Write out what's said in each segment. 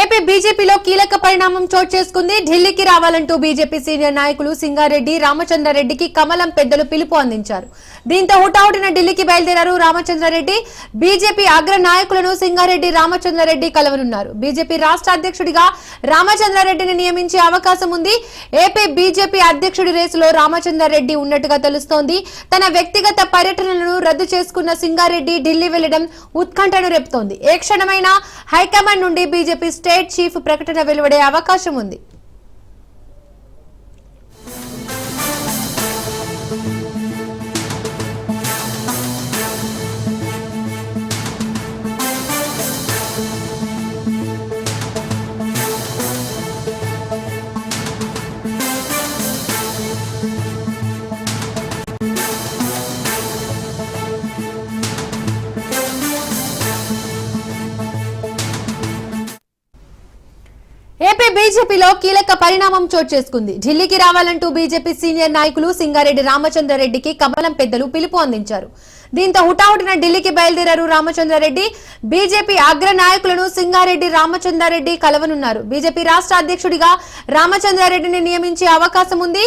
AP బీజేపీలో కీలక పరిణామం చోటు చేసుకుంది. ఢిల్లీకి రావాలంటూ బీజేపీ సీనియర్ నాయకులు సింగారెడ్డి రామచంద్రారెడ్డికి కమలం పెద్దలు పిలుపు అందించారు. దీంతో హుటాహుటిన ఢిల్లీకి బయలుదేరారు రామచంద్రారెడ్డి. బీజేపీ అగ్ర నాయకులను సింగారెడ్డి రామచంద్రారెడ్డి కలవనున్నారు. బీజేపీ రాష్ట్ర అధ్యక్షుడిగా రామచంద్రారెడ్డిని నియమించే అవకాశం ఉంది. ఏపీ బీజేపీ అధ్యక్షుడి రేసులో రామచంద్రారెడ్డి ఉన్నట్టుగా తెలుస్తోంది. తన వ్యక్తిగత పర్యటనలను రద్దు చేసుకున్న సింగారెడ్డి ఢిల్లీ వెళ్ళడం ఉత్కంఠను రేపుతోంది. ఏ క్షణమైనా హైకమాండ్ నుండి బీజేపీ స్టేట్ చీఫ్ ప్రకటన వెలువడే అవకాశం ఉంది. ఏపీ బీజేపీలో కీలక పరిణామం చోటు చేసుకుంది. ఢిల్లీకి రావాలంటూ బీజేపీ సీనియర్ నాయకులు సింగారెడ్డి రామచంద్రారెడ్డికి కమలం పెద్దలు పిలుపు అందించారు. దీంతో హుటాహుటిన ఢిల్లీకి బయలుదేరారు రామచంద్రారెడ్డి. బీజేపీ అగ్ర నాయకులను సింగారెడ్డి రామచంద్రారెడ్డి కలవనున్నారు. బీజేపీ రాష్ట్ర అధ్యక్షుడిగా రామచంద్రారెడ్డిని నియమించే అవకాశం ఉంది.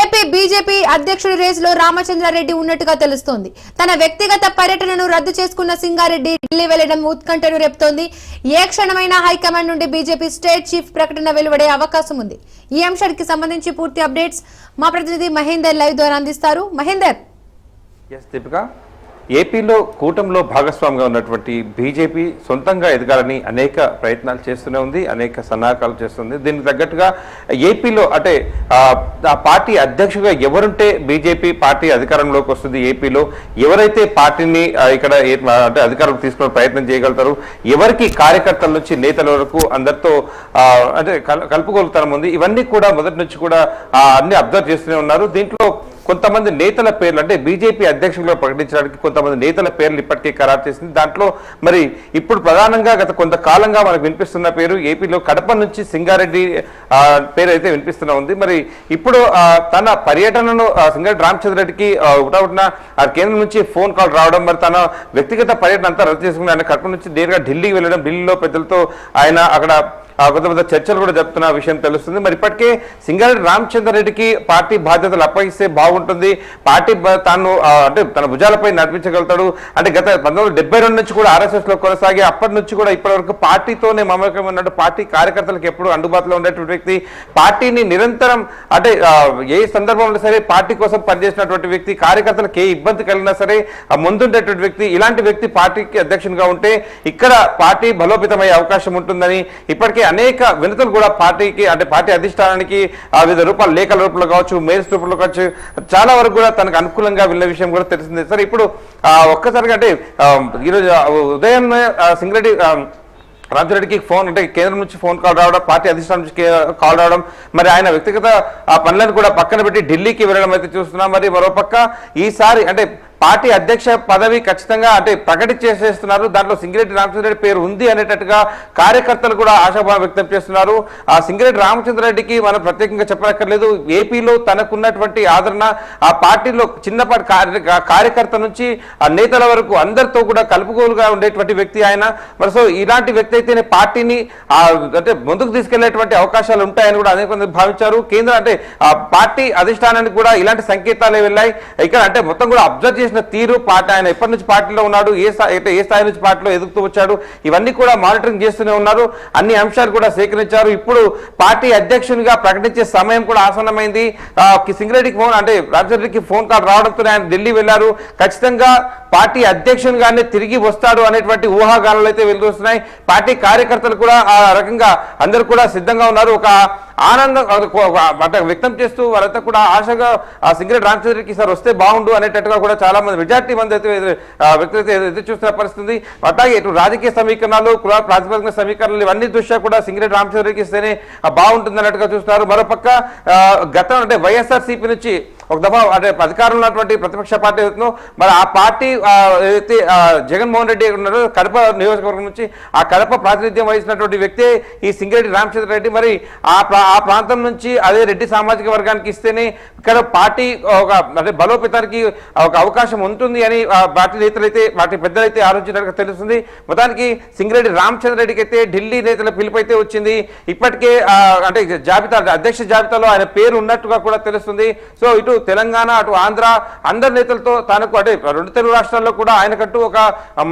ఏపీ బీజేపీ అధ్యక్షుడి రేసులో రామచంద్రారెడ్డి ఉన్నట్టుగా తెలుస్తోంది. తన వ్యక్తిగత పర్యటనను రద్దు చేసుకున్న సింగారెడ్డి ఢిల్లీ వెళ్ళడం ఉత్కంఠను రేపుతోంది. ఏ క్షణమైనా హైకమాండ్ నుండి బీజేపీ స్టేట్ చీఫ్ ప్రకటన వెలువడే అవకాశం ఉంది. ఈ అంశానికి సంబంధించి పూర్తి అప్డేట్స్ మా ప్రతినిధి మహేందర్ లైవ్ ద్వారా అందిస్తారు. మహేందర్. ఎస్ దీపిక ఏపీలో కూటమిలో భాగస్వామిగా ఉన్నటువంటి బీజేపీ సొంతంగా ఎదగాలని అనేక ప్రయత్నాలు చేస్తూనే ఉంది అనేక సన్నాహకాలు చేస్తుంది దీనికి తగ్గట్టుగా ఏపీలో అంటే ఆ, పార్టీ అధ్యక్షుగా ఎవరుంటే బీజేపీ పార్టీ అధికారంలోకి వస్తుంది ఏపీలో ఎవరైతే పార్టీని ఇక్కడ అంటే అధికారం తీసుకునే ప్రయత్నం చేయగలుగుతారు ఎవరికి కార్యకర్తల నుంచి నేతల వరకు అందరితో అంటే కల- ఉంది. ఇవన్నీ కూడా మొదటి నుంచి కూడా అన్ని అబ్జర్వ్ చేస్తూనే ఉన్నారు. దీంట్లో కొంతమంది నేతల పేర్లు అంటే బీజేపీ అధ్యక్షులుగా ప్రకటించడానికి కొంతమంది నేతల పేర్లు ఇప్పటికే ఖరారు చేసింది. దాంట్లో మరి ఇప్పుడు ప్రధానంగా గత కొంతకాలంగా మనకు వినిపిస్తున్న పేరు ఏపీలో కడప నుంచి సింగారెడ్డి పేరు అయితే వినిపిస్తున్న ఉంది. మరి ఇప్పుడు తన పర్యటనను ఆ, సింగారెడ్డి రామచంద్రరెడ్డికి ఒకటొకటిన ఆ కేంద్రం నుంచి ఫోన్ కాల్ రావడం మరి తన వ్యక్తిగత పర్యటన అంతా రద్దు చేసుకుని ఆయన కడప నుంచి నేరుగా ఢిల్లీకి వెళ్ళడం ఢిల్లీలో పెద్దలతో ఆయన అక్కడ కొత్త పెద్ద చర్చలు కూడా జరుపుతున్న విషయం తెలుస్తుంది. మరి ఇప్పటికే సింగారెడ్డి రామచంద్రరెడ్డికి పార్టీ బాధ్యతలు అప్పగిస్తే బాగుంటుంది. పార్టీ తాను అంటే తన భుజాలపై నడిపించగలుగుతాడు. అంటే గత పంతొమ్మిది డెబ్బై రెండు నుంచి కూడా ఆర్ఎస్ఎస్లో కొనసాగి అప్పటి నుంచి కూడా ఇప్పటి వరకు పార్టీతోనే మమకం ఉన్నట్టు పార్టీ కార్యకర్తలకు ఎప్పుడు అందుబాటులో ఉండేటువంటి వ్యక్తి పార్టీని నిరంతరం అంటే ఏ సందర్భంలో సరే పార్టీ కోసం పనిచేసినటువంటి వ్యక్తి కార్యకర్తలకు ఏ ఇబ్బంది కలిగినా సరే ముందుండేటువంటి వ్యక్తి ఇలాంటి వ్యక్తి పార్టీకి అధ్యక్షునిగా ఉంటే ఇక్కడ పార్టీ బలోపేతమయ్యే అవకాశం ఉంటుందని ఇప్పటికే అనేక వినతులు కూడా పార్టీకి అంటే పార్టీ అధిష్టానానికి ఆ వివిధ రూపాయలు లేఖల రూపంలో కావచ్చు మెయిల్స్ రూపంలో కావచ్చు చాలా వరకు కూడా తనకు అనుకూలంగా వెళ్ళిన విషయం కూడా తెలిసింది సార్ ఇప్పుడు ఆ, ఒక్కసారిగా అంటే ఈరోజు ఉదయం సింగరెడ్డి ఆ, ఫోన్ అంటే కేంద్రం నుంచి ఫోన్ కాల్ రావడం పార్టీ అధిష్టానం నుంచి కాల్ రావడం మరి ఆయన వ్యక్తిగత ఆ పనులను కూడా పక్కన పెట్టి ఢిల్లీకి వెళ్ళడం అయితే చూస్తున్నాం. మరి మరోపక్క ఈసారి అంటే పార్టీ అధ్యక్ష పదవి ఖచ్చితంగా అంటే ప్రకటించేసేస్తున్నారు. దాంట్లో సింగిరెడ్డి రామచంద్రరెడ్డి పేరు ఉంది అనేటట్టుగా కార్యకర్తలు కూడా ఆశాభావం వ్యక్తం చేస్తున్నారు. ఆ సింగిరెడ్డి రామచంద్రరెడ్డికి మనం ప్రత్యేకంగా చెప్పనక్కర్లేదు. ఏపీలో తనకున్నటువంటి ఆదరణ ఆ పార్టీలో చిన్నపాటి కార్య కార్యకర్త నుంచి ఆ నేతల వరకు అందరితో కూడా కలుపుకోలుగా ఉండేటువంటి వ్యక్తి ఆయన. మరి సో ఇలాంటి వ్యక్తి అయితేనే పార్టీని అంటే ముందుకు తీసుకెళ్ళేటువంటి అవకాశాలు ఉంటాయని కూడా అనేక మంది భావించారు. కేంద్ర అంటే ఆ పార్టీ అధిష్టానానికి కూడా ఇలాంటి సంకేతాలే వెళ్ళాయి. ఇక్కడ అంటే మొత్తం కూడా అబ్జర్వ్ చేసిన తీరు పార్టీ ఆయన ఎప్పటి నుంచి పార్టీలో ఉన్నాడు? ఏ స్థాయి ఏ స్థాయి నుంచి పార్టీలో ఎదుగుతూ వచ్చాడు? ఇవన్నీ కూడా మానిటరింగ్ చేస్తూనే ఉన్నారు. అన్ని అంశాలు కూడా సేకరించారు. ఇప్పుడు పార్టీ అధ్యక్షునిగా ప్రకటించే సమయం కూడా ఆసన్నమైంది. సింగరెడ్డికి ఫోన్ అంటే రామచంద్రరెడ్డికి ఫోన్ కాల్ రావడంతో ఆయన ఢిల్లీ వెళ్ళారు ఖచ్చితంగా పార్టీ అధ్యక్షునిగానే తిరిగి వస్తాడు అనేటువంటి ఊహాగానాలు అయితే వెలుగుతున్నాయి పార్టీ కార్యకర్తలు కూడా ఆ రకంగా అందరూ కూడా సిద్ధంగా ఉన్నారు. ఒక ఆనందం అంటే వ్యక్తం చేస్తూ వాళ్ళంతా కూడా ఆశగా ఆ సింగరేట్ రామచంద్రకి సార్ వస్తే బాగుండు అనేటట్టుగా కూడా చాలా మంది మెజార్టీ మంది అయితే వ్యక్తులైతే ఎదురు చూస్తున్న పరిస్థితి అట్లాగే ఇటు రాజకీయ సమీకరణాలు కుల ప్రాతిపదిక సమీకరణలు ఇవన్నీ దృష్ట్యా కూడా సింగరేట్ రామచంద్రకి ఇస్తేనే బాగుంటుంది అన్నట్టుగా చూస్తున్నారు. మరోపక్క గతం అంటే వైఎస్ఆర్ నుంచి ఒక దఫా అంటే అధికారంలో ఉన్నటువంటి ప్రతిపక్ష పార్టీ అవుతుందో మరి ఆ పార్టీ ఏదైతే జగన్మోహన్ రెడ్డి ఉన్నారో కడప నియోజకవర్గం నుంచి ఆ కడప ప్రాతినిధ్యం వహిస్తున్నటువంటి వ్యక్తే ఈ సింగిరెడ్డి రామచంద్ర రెడ్డి. మరి ఆ ప్రా- ఆ ప్రాంతం నుంచి అదే రెడ్డి సామాజిక వర్గానికి ఇస్తేనే ఇక్కడ పార్టీ ఒక అంటే బలోపేతానికి ఒక అవకాశం ఉంటుంది అని ఆ పార్టీ నేతలు అయితే పార్టీ పెద్దలు అయితే ఆలోచించినట్టుగా తెలుస్తుంది. మొత్తానికి సింగిరెడ్డి రామచంద్ర రెడ్డికి అయితే ఢిల్లీ నేతల పిలుపు అయితే వచ్చింది. ఇప్పటికే అంటే జాబితా అధ్యక్ష జాబితాలో ఆయన పేరు ఉన్నట్టుగా కూడా తెలుస్తుంది. సో ఇటు తెలంగాణ అటు ఆంధ్ర అందరి నేతలతో తనకు అంటే రెండు తెలుగు రాష్ట్రాల్లో కూడా ఆయనకంటూ ఒక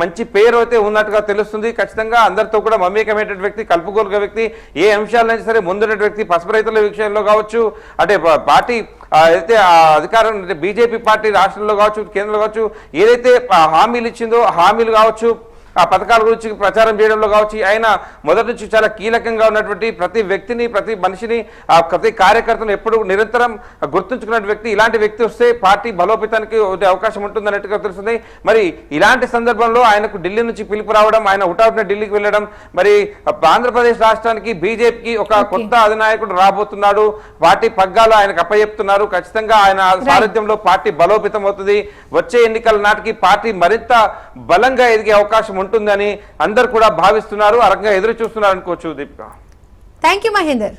మంచి పేరు అయితే ఉన్నట్టుగా తెలుస్తుంది. ఖచ్చితంగా అందరితో కూడా మమేకమైన వ్యక్తి కలుపుకోలుగా వ్యక్తి ఏ అంశాలైనా సరే ముందున్న వ్యక్తి పసుపు రైతుల విషయంలో కావచ్చు అంటే పార్టీ అయితే అధికారం అంటే బీజేపీ పార్టీ రాష్ట్రంలో కావచ్చు కేంద్రంలో కావచ్చు ఏదైతే హామీలు ఇచ్చిందో హామీలు కావచ్చు ఆ పథకాల గురించి ప్రచారం చేయడంలో కావచ్చు ఆయన మొదటి నుంచి చాలా కీలకంగా ఉన్నటువంటి ప్రతి వ్యక్తిని ప్రతి మనిషిని ఆ ప్రతి కార్యకర్తను ఎప్పుడు నిరంతరం గుర్తుంచుకున్న వ్యక్తి ఇలాంటి వ్యక్తి వస్తే పార్టీ బలోపేతానికి అవకాశం ఉంటుంది అన్నట్టుగా తెలుస్తుంది. మరి ఇలాంటి సందర్భంలో ఆయనకు ఢిల్లీ నుంచి పిలుపు రావడం ఆయన హుటాహుటిన ఢిల్లీకి వెళ్ళడం మరి ఆంధ్రప్రదేశ్ రాష్ట్రానికి బీజేపీకి ఒక కొత్త అధినాయకుడు రాబోతున్నాడు. పార్టీ పగ్గాలు ఆయనకు అప్పచెప్తున్నారు. ఖచ్చితంగా ఆయన సారథ్యంలో పార్టీ బలోపేతం అవుతుంది. వచ్చే ఎన్నికల నాటికి పార్టీ మరింత బలంగా ఎదిగే అవకాశం ఉంటుందని అందరు కూడా భావిస్తున్నారు. ఆ రకంగా ఎదురు చూస్తున్నారు అనుకోవచ్చు దీపిక. Thank you Mahender